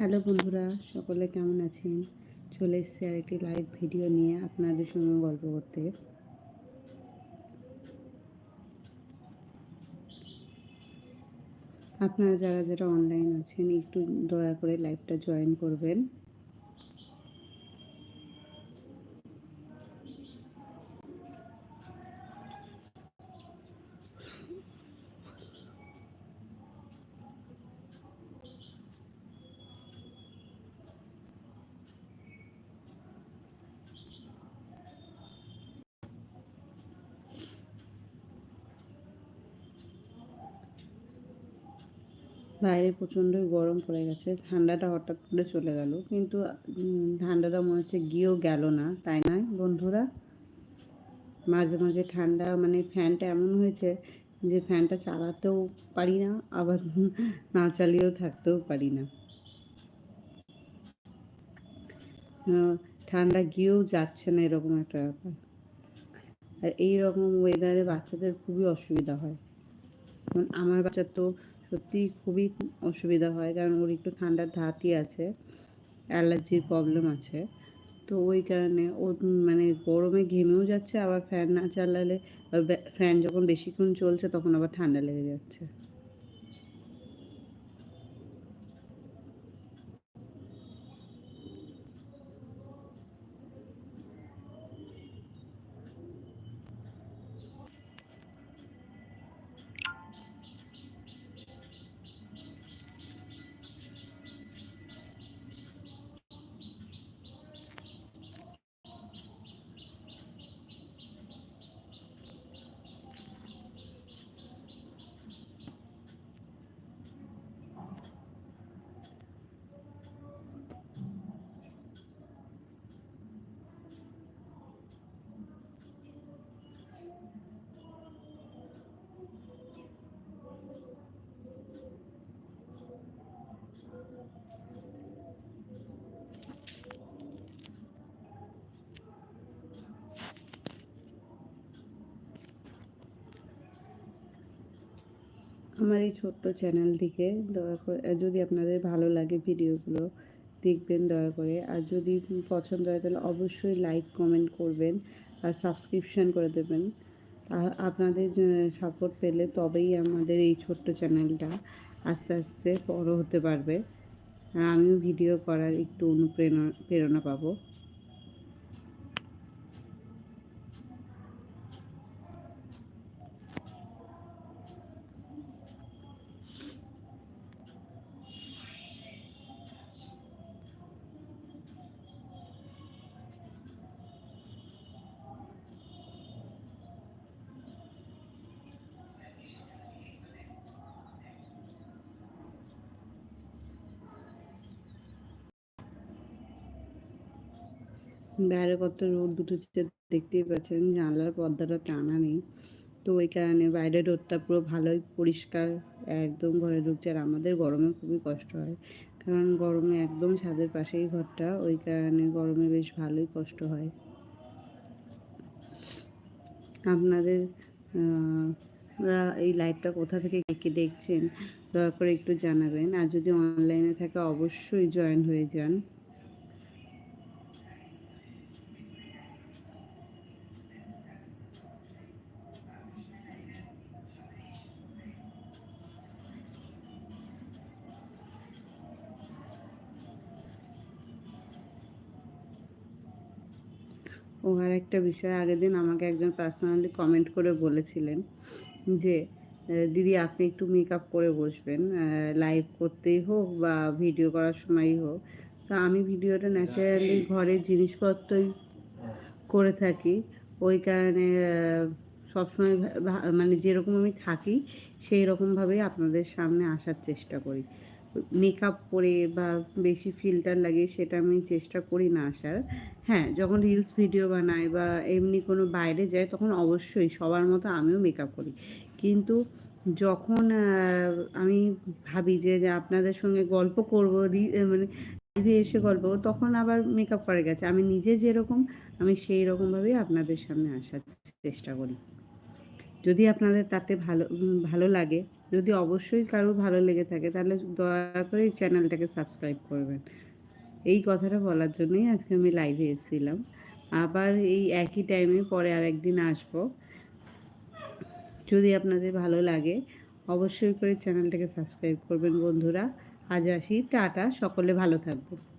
Hello বন্ধুরা, সকলে কেমন আছেন? চলে এসছে আর একটি লাইভ ভিডিও নিয়ে আপনাদের সঙ্গে গল্প করতে। আপনারা যারা যারা অনলাইন আছেন, একটু দয়া করে লাইভটা জয়েন করবেন। বাইরে প্রচণ্ড গরম পড়ে গেছে, ঠান্ডাটা হঠাৎ করে চলে গেল। কিন্তু ঠান্ডাটা মনে হচ্ছে গিয়েও গেল না, তাই নয় বন্ধুরা? মাঝে মাঝে ঠান্ডা মানে ফ্যানটা এমন হয়েছে যে ফ্যানটা চালাতেও পারি না, আবার না চালিয়েও থাকতেও পারি না। ঠান্ডা গিয়েও যাচ্ছে না এরকম একটা ব্যাপার। আর এই রকম ওয়েদারে বাচ্চাদের খুবই অসুবিধা হয়। আমার বাচ্চা তো সত্যি খুবই অসুবিধা হয়, কারণ ওর একটু ঠান্ডার ধাতি আছে, অ্যালার্জির প্রবলেম আছে। তো ওই কারণে ও মানে গরমে ঘেমেও যাচ্ছে, আবার ফ্যান না চালালে, ফ্যান যখন বেশিক্ষণ চলছে তখন আবার ঠান্ডা লেগে যাচ্ছে। আমার এই ছোট্ট চ্যানেলটিকে দয়া করে যদি আপনাদের ভালো লাগে ভিডিওগুলো, দেখবেন দয়া করে। আর যদি পছন্দ হয়, তাহলে অবশ্যই লাইক কমেন্ট করবেন আর সাবস্ক্রিপশন করে দেবেন। আপনাদের সাপোর্ট পেলে তবেই আমাদের এই ছোট্ট চ্যানেলটা আস্তে আস্তে বড় হতে পারবে। আর আমিও ভিডিও করার একটু অনুপ্রেরণা, প্রেরণা পাবো। বাইরে কত রোদ উঠেছে দেখতেই পাচ্ছেন, জানলার পর্দাটা টানা নেই। তো ওই কারণে বাইরের রোদটা পুরো ভালোই পরিষ্কার, একদম ঘরে ঢুকছে আর আমাদের গরমে খুবই কষ্ট হয়। কারণ গরমে একদম ছাদের পাশেই ঘরটা, ওই কারণে গরমে বেশ ভালোই কষ্ট হয়। আপনাদের এই লাইভটা কোথা থেকে কে দেখছেন, দয়া করে একটু জানাবেন। আর যদি অনলাইনে থাকে, অবশ্যই জয়েন হয়ে যান। ও আর একটা বিষয় আগের দিন আমাকে একজন পার্সোনালি কমেন্ট করে বলেছিলেন যে দিদি আপনি একটু মেকআপ করে বসবেন লাইভ করতেই হোক বা ভিডিও করার সময়ই হোক। তো আমি ভিডিওটা ন্যাচারালি ঘরের জিনিসপত্রই করে থাকি। ওই কারণে সবসময় মানে যেরকম আমি থাকি সেই রকমভাবেই আপনাদের সামনে আসার চেষ্টা করি। মেকআপ করে বা বেশি ফিল্টার লাগিয়ে সেটা আমি চেষ্টা করি না আসার। হ্যাঁ যখন রিলস ভিডিও বানাই বা এমনি কোনো বাইরে যাই, তখন অবশ্যই সবার মতো আমিও মেকআপ করি। কিন্তু যখন আমি ভাবি যে আপনাদের সঙ্গে গল্প করব মানে লাইভে এসে গল্প তখন আবার মেকআপ করে গেছে। আমি নিজে যেরকম, আমি সেই রকমভাবেই আপনাদের সামনে আসার চেষ্টা করি। যদি আপনাদের তাতে ভালো ভালো লাগে। যদি অবশ্যই কারও ভালো লেগে থাকে, তাহলে দয়া করে এই চ্যানেলটাকে সাবস্ক্রাইব করবেন। এই কথাটা বলার জন্যই আজকে আমি লাইভে এসেছিলাম। আবার এই একই টাইমে পরে আর একদিন আসব। যদি আপনাদের ভালো লাগে, অবশ্যই করে চ্যানেলটাকে সাবস্ক্রাইব করবেন বন্ধুরা। আজ আসি, টাটা, সকলে ভালো থাকবেন।